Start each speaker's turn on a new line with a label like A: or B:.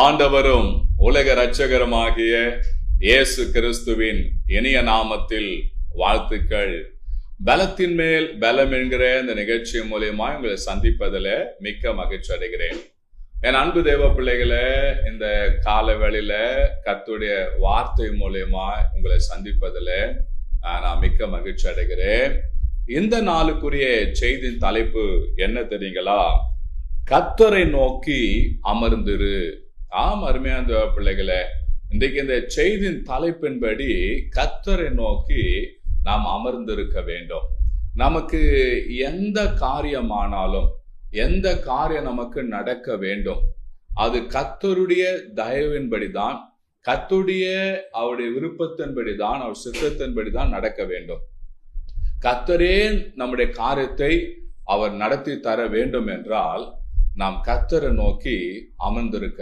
A: ஆண்டவரும் உலக இரட்சகருமாகிய இயேசு கிறிஸ்துவின் இனிய நாமத்தில் வாழ்த்துக்கள். பலத்தின் மேல் பலம் என்கிற இந்த நிகழ்ச்சி மூலியமா உங்களை சந்திப்பதில் மிக்க மகிழ்ச்சி அடைகிறேன். என் அன்பு தேவ பிள்ளைகளை இந்த கால வேளையில கத்துடைய வார்த்தை மூலியமா உங்களை சந்திப்பதில் நான் மிக்க மகிழ்ச்சி அடைகிறேன். இந்த நாளுக்குரிய செய்தியின் தலைப்பு என்ன தெரியுங்களா? கத்தரை நோக்கி அமர்ந்திரு. ஆம் அருமையான தேவ பிள்ளைகளே இன்றைக்கு இந்த செய்தியின் தலைப்பின்படி கத்தரை நோக்கி நாம் அமர்ந்திருக்க வேண்டும். நமக்கு எந்த காரியமானாலும் எந்த காரியம் நமக்கு நடக்க வேண்டும் அது கத்தருடைய தயவின்படி தான் கத்துடைய அவருடைய விருப்பத்தின்படி தான் அவர் சித்தத்தின்படி தான் நடக்க வேண்டும். கத்தரே நம்முடைய காரியத்தை அவர் நடத்தி தர வேண்டும் என்றால் நாம் கத்தரை நோக்கி அமர்ந்திருக்க